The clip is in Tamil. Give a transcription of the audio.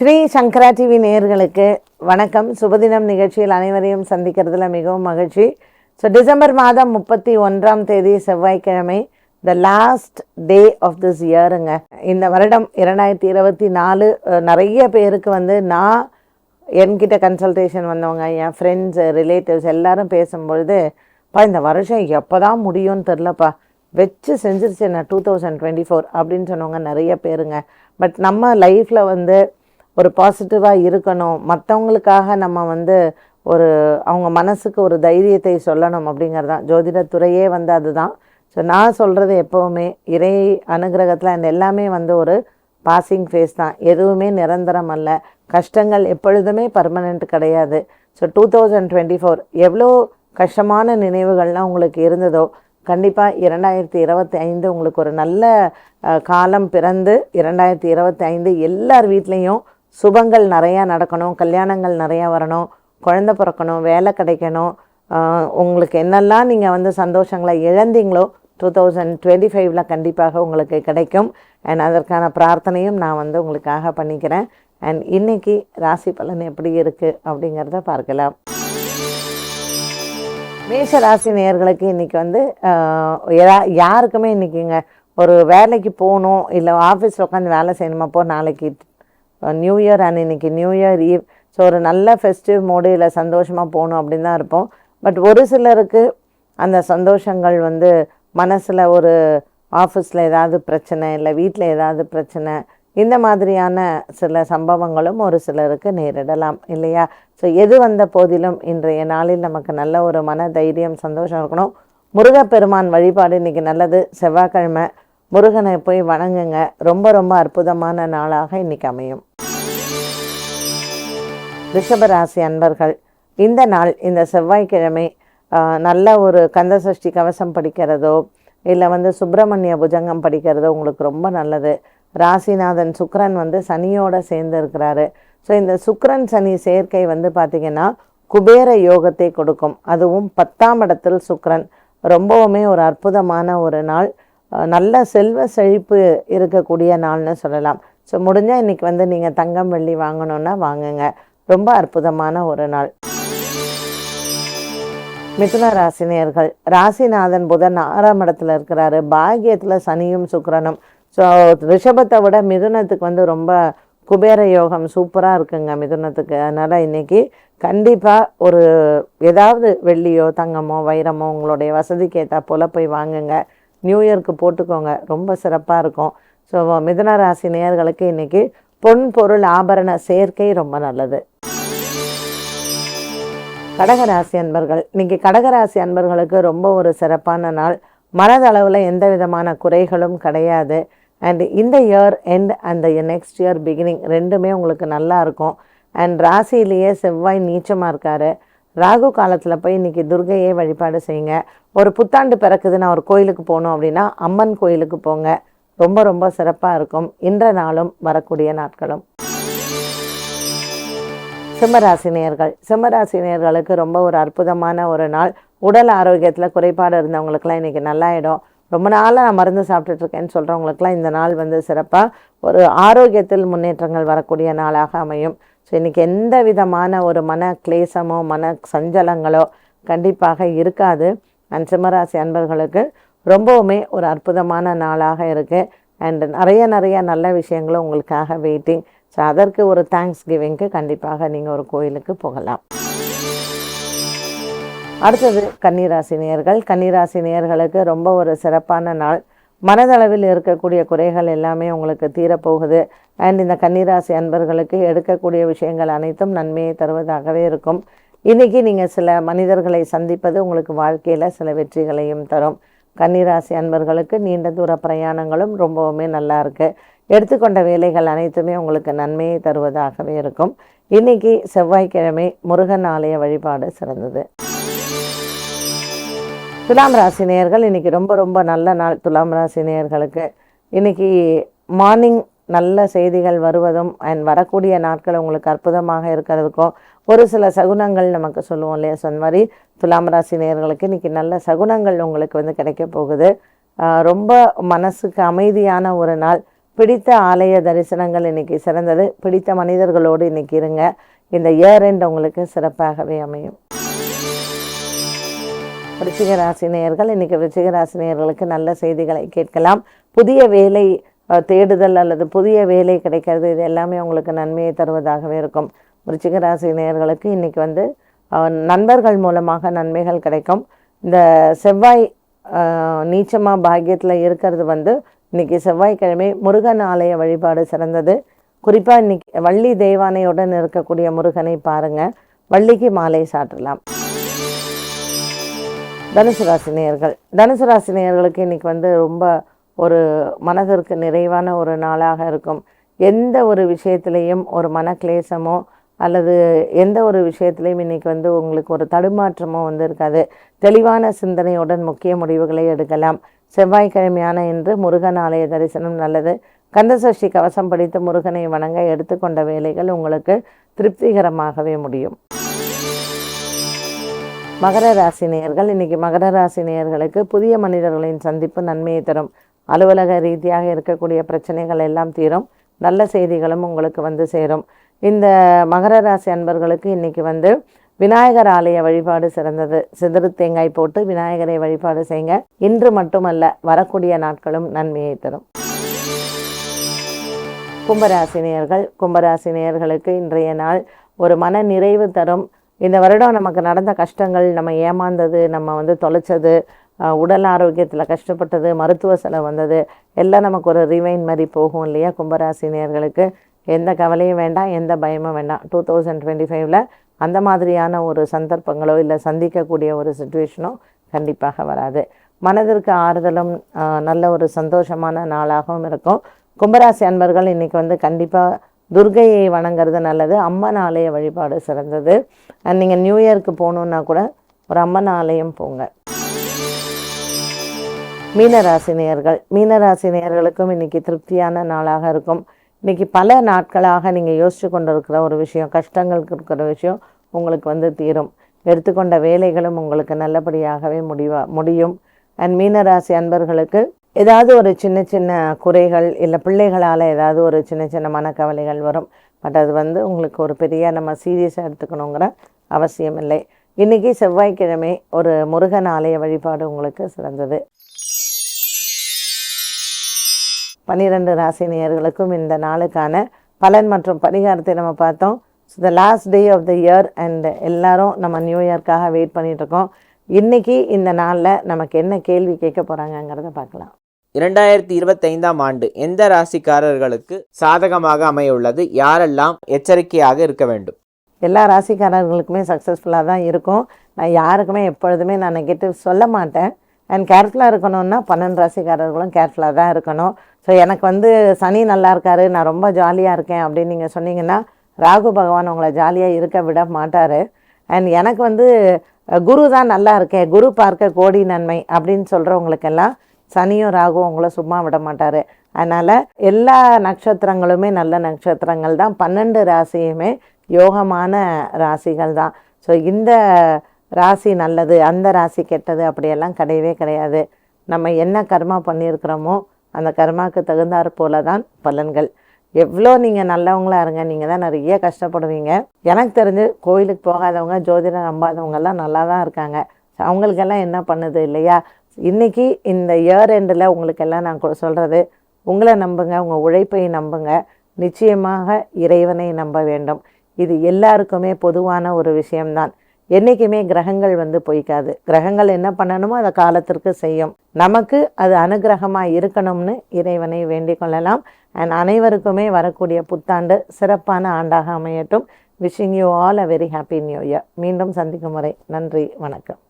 ஸ்ரீ சங்கரா டிவி நேயர்களுக்கு வணக்கம். சுபதினம் நிகழ்ச்சியில் அனைவரையும் சந்திக்கிறதுல மிகவும் மகிழ்ச்சி. ஸோ டிசம்பர் மாதம் முப்பத்தி ஒன்றாம் தேதி செவ்வாய்க்கிழமை the last day of this இயருங்க இந்த வருடம் இரண்டாயிரத்தி இருபத்தி நாலு நிறைய பேருக்கு வந்து நான் என்கிட்ட கன்சல்டேஷன் வந்தவங்க என் ஃப்ரெண்ட்ஸ் ரிலேட்டிவ்ஸ் எல்லாரும் பேசும்பொழுது பா இந்த வருஷம் எப்போ தான் முடியும்னு தெரிலப்பா. வச்சு செஞ்சிருச்சு நான் டூ தௌசண்ட் டுவெண்ட்டி ஃபோர் அப்படின்னு சொன்னவங்க நிறைய பேருங்க. பட் நம்ம லைஃப்பில் வந்து ஒரு பாசிட்டிவாக இருக்கணும். மற்றவங்களுக்காக நம்ம வந்து ஒரு அவங்க மனசுக்கு ஒரு தைரியத்தை சொல்லணும் அப்படிங்கிறது. தான் ஜோதிடத்துறையே வந்து அதுதான். ஸோ நான் சொல்கிறது எப்போவுமே இறை அனுகிரகத்தில் அந்த எல்லாமே வந்து ஒரு பாசிங் ஃபேஸ் தான். எதுவுமே நிரந்தரம் அல்ல. கஷ்டங்கள் எப்பொழுதுமே பர்மனெண்ட் கிடையாது. So two thousand twenty four எவ்வளோ கஷ்டமான நினைவுகள்லாம் உங்களுக்கு இருந்ததோ கண்டிப்பாக இரண்டாயிரத்தி இருபத்தி ஐந்து உங்களுக்கு ஒரு நல்ல காலம் பிறந்து இரண்டாயிரத்தி இருபத்தி ஐந்து எல்லார் வீட்லேயும் சுபங்கள் நிறையா நடக்கணும் கல்யாணங்கள் நிறையா வரணும் குழந்தை பிறக்கணும் வேலை கிடைக்கணும். உங்களுக்கு என்னெல்லாம் நீங்கள் வந்து சந்தோஷங்களை இழந்தீங்களோ டூ தௌசண்ட் டுவெண்ட்டி ஃபைவ்ல கண்டிப்பாக உங்களுக்கு கிடைக்கும். அண்ட் அதற்கான பிரார்த்தனையும் நான் வந்து உங்களுக்காக பண்ணிக்கிறேன். அண்ட் இன்றைக்கி ராசி பலன் எப்படி இருக்குது அப்படிங்கிறத பார்க்கலாம். மேஷ ராசி நேயர்களுக்கு இன்றைக்கி வந்து யாருக்குமே இன்றைக்கிங்க ஒரு வேலைக்கு போகணும் இல்லை ஆஃபீஸில் உட்காந்து வேலை செய்யணுமாப்போ நாளைக்கு நியூ இயர் அண்ட் இன்னைக்கு நியூ இயர் ஈவ் ஸோ ஒரு நல்ல ஃபெஸ்டிவ் மோடு இல்லை சந்தோஷமாக போகணும் அப்படின்னு தான் இருப்போம். பட் ஒரு சிலருக்கு அந்த சந்தோஷங்கள் வந்து மனசில் ஒரு ஆஃபீஸில் ஏதாவது பிரச்சனை இல்லை வீட்டில் ஏதாவது பிரச்சனை இந்த மாதிரியான சில சம்பவங்களும் ஒரு சிலருக்கு நேரிடலாம் இல்லையா? ஸோ எது வந்த போதிலும் இன்றைய நாளில் நமக்கு நல்ல ஒரு மன தைரியம் சந்தோஷம் இருக்கணும். முருகப்பெருமான் வழிபாடு இன்றைக்கி நல்லது. செவ்வாய்க்கிழமை முருகனை போய் வணங்குங்க. ரொம்ப ரொம்ப அற்புதமான நாளாக இன்னைக்கு அமையும். ரிஷபராசி அன்பர்கள் இந்த நாள் இந்த செவ்வாய்க்கிழமை நல்ல ஒரு கந்தசஷ்டி கவசம் படிக்கிறதோ இல்லை வந்து சுப்பிரமணிய புஜங்கம் படிக்கிறதோ உங்களுக்கு ரொம்ப நல்லது. ராசிநாதன் சுக்கரன் வந்து சனியோடு சேர்ந்து இருக்கிறாரு. ஸோ இந்த சுக்கரன் சனி சேர்க்கை வந்து பார்த்திங்கன்னா குபேர யோகத்தை கொடுக்கும். அதுவும் பத்தாம் இடத்தில் சுக்கரன். ரொம்பவுமே ஒரு அற்புதமான ஒரு நாள். நல்ல செல்வ செழிப்பு இருக்கக்கூடிய நாள்னு சொல்லலாம். ஸோ முடிஞ்சால் இன்றைக்கி வந்து நீங்கள் தங்கம் வெள்ளி வாங்கணுன்னா வாங்குங்க. ரொம்ப அற்புதமான ஒரு நாள். மிதுன ராசினியர்கள் ராசிநாதன் புதன் ஆறாம் இடத்துல இருக்கிறாரு. பாகியத்தில் சனியும் சுக்கரனும். ஸோ ரிஷபத்தை விட மிதுனத்துக்கு வந்து ரொம்ப குபேர யோகம் சூப்பராக இருக்குங்க மிதுனத்துக்கு. அதனால் இன்னைக்கு கண்டிப்பாக ஒரு ஏதாவது வெள்ளியோ தங்கமோ வைரமோ உங்களுடைய வசதிக்கு ஏற்றா போல் போய் வாங்குங்க. நியூ இயர்க்கு போட்டுக்கோங்க. ரொம்ப சிறப்பாக இருக்கும். ஸோ மிதுன ராசி நேயர்களுக்கு இன்றைக்கி பொன் பொருள் ஆபரண சேர்க்கை ரொம்ப நல்லது. கடகராசி அன்பர்கள் இன்னைக்கு கடகராசி அன்பர்களுக்கு ரொம்ப ஒரு சிறப்பான நாள். மனதளவில் எந்த விதமான குறைகளும் கிடையாது. அண்ட் இந்த இயர் எண்ட் அந்த நெக்ஸ்ட் இயர் பிகினிங் ரெண்டுமே உங்களுக்கு நல்லா இருக்கும். அண்ட் ராசியிலேயே செவ்வாய் நீச்சமாக இருக்காரு. ராகு காலத்தில் போய் இன்றைக்கி துர்கையை வழிபாடு செய்யுங்க. ஒரு புத்தாண்டு பிறக்குது நான் ஒரு கோயிலுக்கு போகணும் அப்படின்னா அம்மன் கோயிலுக்கு போங்க. ரொம்ப ரொம்ப சிறப்பாக இருக்கும். இன்ற நாளும் வரக்கூடிய நாட்களும். சிம்மராசினியர்கள். சிம்மராசினியர்களுக்கு ரொம்ப ஒரு அற்புதமான ஒரு நாள். உடல் ஆரோக்கியத்தில் குறைபாடு இருந்தவங்களுக்குலாம் இன்றைக்கி நல்லாயிடும். ரொம்ப நாளாக நான் மருந்து சாப்பிட்டுட்டு இருக்கேன்னு சொல்கிறவங்களுக்குலாம் இந்த நாள் வந்து சிறப்பாக ஒரு ஆரோக்கியத்தில் முன்னேற்றங்கள் வரக்கூடிய நாளாக அமையும். ஸோ இன்றைக்கி எந்த விதமான ஒரு மன கிளேசமோ மன சஞ்சலங்களோ கண்டிப்பாக இருக்காது. அண்ட் சிம்மராசி அன்பர்களுக்கு ரொம்பவுமே ஒரு அற்புதமான நாளாக இருக்குது அண்ட் நிறைய நிறைய நல்ல விஷயங்களும் உங்களுக்காக வெயிட்டிங் ஸோ அதற்கு ஒரு தேங்க்ஸ் கிவிங்க்கு கண்டிப்பாக நீங்கள் ஒரு கோயிலுக்கு போகலாம். அடுத்தது கன்னிராசி நேயர்கள். கன்னிராசி நேயர்களுக்கு ரொம்ப ஒரு சிறப்பான நாள். மனதளவில் இருக்கக்கூடிய குறைகள் எல்லாமே உங்களுக்கு தீரப்போகுது. அண்ட் இந்த கன்னிராசி அன்பர்களுக்கு எடுக்கக்கூடிய விஷயங்கள் அனைத்தும் நன்மையை தருவதாகவே இருக்கும். இன்றைக்கி நீங்கள் சில மனிதர்களை சந்திப்பது உங்களுக்கு வாழ்க்கையில் சில வெற்றிகளையும் தரும். கன்னிராசி அன்பர்களுக்கு நீண்ட தூர பிரயாணங்களும் ரொம்பவுமே நல்லா இருக்கு. எடுத்துக்கொண்ட வேலைகள் அனைத்துமே உங்களுக்கு நன்மையை தருவதாகவே இருக்கும். இன்னைக்கு செவ்வாய்க்கிழமை முருகன் ஆலய வழிபாடு சிறந்தது. துலாம் ராசி நேயர்கள் இன்னைக்கு ரொம்ப ரொம்ப நல்ல நாள். துலாம் ராசி நேயர்களுக்கு இன்னைக்கு மார்னிங் நல்ல செய்திகள் வருவதும் அண்ட் வரக்கூடிய நாட்கள் உங்களுக்கு அற்புதமாக இருக்கிறதுக்கும் ஒரு சில சகுனங்கள் நமக்கு சொல்லுவோம் இல்லையா ஸோ அந்த மாதிரி துலாம் ராசி நேர்களுக்கு இன்றைக்கி நல்ல சகுனங்கள் உங்களுக்கு வந்து கிடைக்க போகுது. ரொம்ப மனசுக்கு அமைதியான ஒரு நாள். பிடித்த ஆலய தரிசனங்கள் இன்னைக்கு சிறந்தது. பிடித்த மனிதர்களோடு இன்னைக்கு இருங்க. இந்த இயர் எண்ட் உங்களுக்கு சிறப்பாகவே அமையும். விருச்சிக ராசி நேயர்கள் விருச்சிக ராசி நேயர்களுக்கு நல்ல செய்திகளை கேட்கலாம். புதிய வேலை தேடுதல் அல்லது புதிய வேலை கிடைக்கிறது இது எல்லாமே உங்களுக்கு நன்மையை தருவதாகவே இருக்கும். விருச்சிக ராசி நேயர்களுக்கு இன்றைக்கி வந்து நண்பர்கள் மூலமாக நன்மைகள் கிடைக்கும். இந்த செவ்வாய் நீச்சமாக பாக்கியத்தில் இருக்கிறது வந்து இன்னைக்கு செவ்வாய்க்கிழமை முருகன் ஆலய வழிபாடு சிறந்தது. குறிப்பாக இன்றைக்கி வள்ளி தெய்வானையுடன் இருக்கக்கூடிய முருகனை பாருங்க. வள்ளிக்கு மாலை சாற்றலாம். தனுசு ராசி நேயர்கள் தனுசு ராசி நேயர்களுக்கு இன்னைக்கு வந்து ரொம்ப ஒரு மனதிற்கு நிறைவான ஒரு நாளாக இருக்கும். எந்த ஒரு விஷயத்துலேயும் ஒரு மனக்லேசமோ அல்லது எந்த ஒரு விஷயத்துலேயும் இன்னைக்கு வந்து உங்களுக்கு ஒரு தடுமாற்றமோ வந்து இருக்காது. தெளிவான சிந்தனையுடன் முக்கிய முடிவுகளை எடுக்கலாம். செவ்வாய்க்கிழமையான இன்று முருகன் ஆலய தரிசனம் நல்லது. கந்தசஷ்டி கவசம் படித்து முருகனை வணங்க எடுத்துக்கொண்ட வேலைகள் உங்களுக்கு திருப்திகரமாகவே முடியும். மகர ராசி நேயர்கள் இன்னைக்கு மகர ராசி நேயர்களுக்கு புதிய மனிதர்களின் சந்திப்பு நன்மையை தரும். அலுவலக ரீதியாக இருக்கக்கூடிய பிரச்சனைகள் எல்லாம் தீரும். நல்ல செய்திகளும் உங்களுக்கு வந்து சேரும். இந்த மகர ராசி அன்பர்களுக்கு இன்றைக்கி வந்து விநாயகர் ஆலய வழிபாடு சிறந்தது. சிதறு தேங்காய் போட்டு விநாயகரை வழிபாடு செய்யுங்க. இன்று மட்டுமல்ல வரக்கூடிய நாட்களும் நன்மையை தரும். கும்பராசினியர்கள் கும்பராசினியர்களுக்கு இன்றைய நாள் ஒரு மன நிறைவு தரும். இந்த வருடம் நமக்கு நடந்த கஷ்டங்கள் நம்ம ஏமாந்தது நம்ம வந்து தொலைச்சது உடல் ஆரோக்கியத்தில் கஷ்டப்பட்டது மருத்துவ செலவு வந்தது எல்லாம் நமக்கு ஒரு ரிவைன் மாதிரி போகும் இல்லையா? கும்பராசினியர்களுக்கு. எந்த கவலையும் வேண்டாம் எந்த பயமும் வேண்டாம். டூ தௌசண்ட் டுவெண்ட்டி ஃபைவ்ல அந்த மாதிரியான ஒரு சந்தர்ப்பங்களோ இல்லை சந்திக்கக்கூடிய ஒரு சுச்சுவேஷனோ கண்டிப்பாக வராது. மனதிற்கு ஆறுதலும் நல்ல ஒரு சந்தோஷமான நாளாகவும் இருக்கும். கும்பராசி அன்பர்கள் இன்றைக்கி வந்து கண்டிப்பாக துர்கையை வணங்குறது நல்லது. அம்மன் ஆலய வழிபாடு சிறந்தது. நீங்கள் நியூ இயருக்கு போகணுன்னா கூட ஒரு அம்மன் ஆலயம் போங்க. மீனராசினியர்கள். மீனராசினியர்களுக்கும் இன்னைக்கு திருப்தியான நாளாக இருக்கும். இன்னைக்கு பல நாட்களாக நீங்கள் யோசிச்சு கொண்டிருக்கிற ஒரு விஷயம் கஷ்டங்களுக்கு இருக்கிற விஷயம் உங்களுக்கு வந்து தீரும். எடுத்துக்கொண்ட வேலைகளும் உங்களுக்கு நல்லபடியாகவே முடிவா முடியும். அண்ட் மீனராசி அன்பர்களுக்கு ஏதாவது ஒரு சின்ன சின்ன குறைகள் இல்லை பிள்ளைகளால் ஏதாவது ஒரு சின்ன சின்ன மனக்கவலைகள் வரும். பட் அது வந்து உங்களுக்கு ஒரு பெரிய நம்ம சீரியஸாக எடுத்துக்கணுங்கிற அவசியம் இல்லை இன்னைக்கு செவ்வாய்க்கிழமை ஒரு முருகன் ஆலய வழிபாடு உங்களுக்கு சிறந்தது. பன்னிரெண்டு ராசி நேயர்களுக்கும் இந்த நாளுக்கான பலன் மற்றும் பரிகாரத்தை நம்ம பார்த்தோம். So the last day of the year and எல்லாரும் நம்ம நியூ இயர்க்காக வெயிட் பண்ணிட்டு இருக்கோம் இன்னைக்கு இந்த நாளில் நமக்கு என்ன கேள்வி கேட்க போகிறாங்கங்கிறத பார்க்கலாம். இரண்டாயிரத்தி இருபத்தைந்தாம் ஆண்டு எந்த ராசிக்காரர்களுக்கு சாதகமாக அமையுள்ளது யாரெல்லாம் எச்சரிக்கையாக இருக்க வேண்டும்? எல்லா ராசிக்காரர்களுக்குமே சக்ஸஸ்ஃபுல்லாக தான் இருக்கும். நான் யாருக்குமே எப்பொழுதுமே நான் நெகட்டிவ் சொல்ல மாட்டேன். அண்ட் கேர்ஃபுல்லாக இருக்கணும்னா பன்னெண்டு ராசிக்காரர்களும் கேர்ஃபுல்லாக தான் இருக்கணும். ஸோ எனக்கு வந்து சனி நல்லா இருக்காரு நான் ரொம்ப ஜாலியாக இருக்கேன் அப்படின்னு நீங்கள் சொன்னீங்கன்னா ராகு பகவான் உங்களை ஜாலியாக இருக்க விட மாட்டார். அண்ட் எனக்கு வந்து குரு தான் நல்லா இருக்கேன் குரு பார்க்க கோடி நன்மை அப்படின்னு சொல்கிறவங்களுக்கெல்லாம் சனியும் ராகுவும் உங்களை சும்மா விட மாட்டார். அதனால் எல்லா நட்சத்திரங்களுமே நல்ல நட்சத்திரங்கள் தான். பன்னெண்டு ராசியுமே யோகமான ராசிகள் தான். ஸோ இந்த ராசி நல்லது அந்த ராசி கெட்டது அப்படியெல்லாம் கிடையவே கிடையாது. நம்ம என்ன கர்மா பண்ணியிருக்கிறோமோ அந்த கர்மாவுக்கு தகுந்தாற் போல தான் பலன்கள். எவ்வளோ நீங்கள் நல்லவங்களா இருங்க நீங்கள் தான் நிறைய கஷ்டப்படுவீங்க. எனக்கு தெரிஞ்சு கோயிலுக்கு போகாதவங்க ஜோதிடம் நம்பாதவங்கெல்லாம் நல்லா தான் இருக்காங்க அவங்களுக்கெல்லாம் என்ன பண்ணுது இல்லையா? இன்னைக்கு இந்த இயர் எண்டில் உங்களுக்கெல்லாம் நான் கொ- உங்களை நம்புங்க உங்கள் உழைப்பை நம்புங்க. நிச்சயமாக இறைவனை நம்ப வேண்டும். இது எல்லாருக்குமே பொதுவான ஒரு விஷயம்தான். என்றைக்குமே கிரகங்கள் வந்து பொய்க்காது. கிரகங்கள் என்ன பண்ணணுமோ அதை காலத்திற்கு செய்யும். நமக்கு அது அனுகிரகமாக இருக்கணும்னு இறைவனை வேண்டிக் கொள்ளலாம். அண்ட் அனைவருக்குமே வரக்கூடிய புத்தாண்டு சிறப்பான ஆண்டாக அமையட்டும். Wishing you all a very happy new year மீண்டும் சந்திக்கும் முறை. நன்றி. வணக்கம்.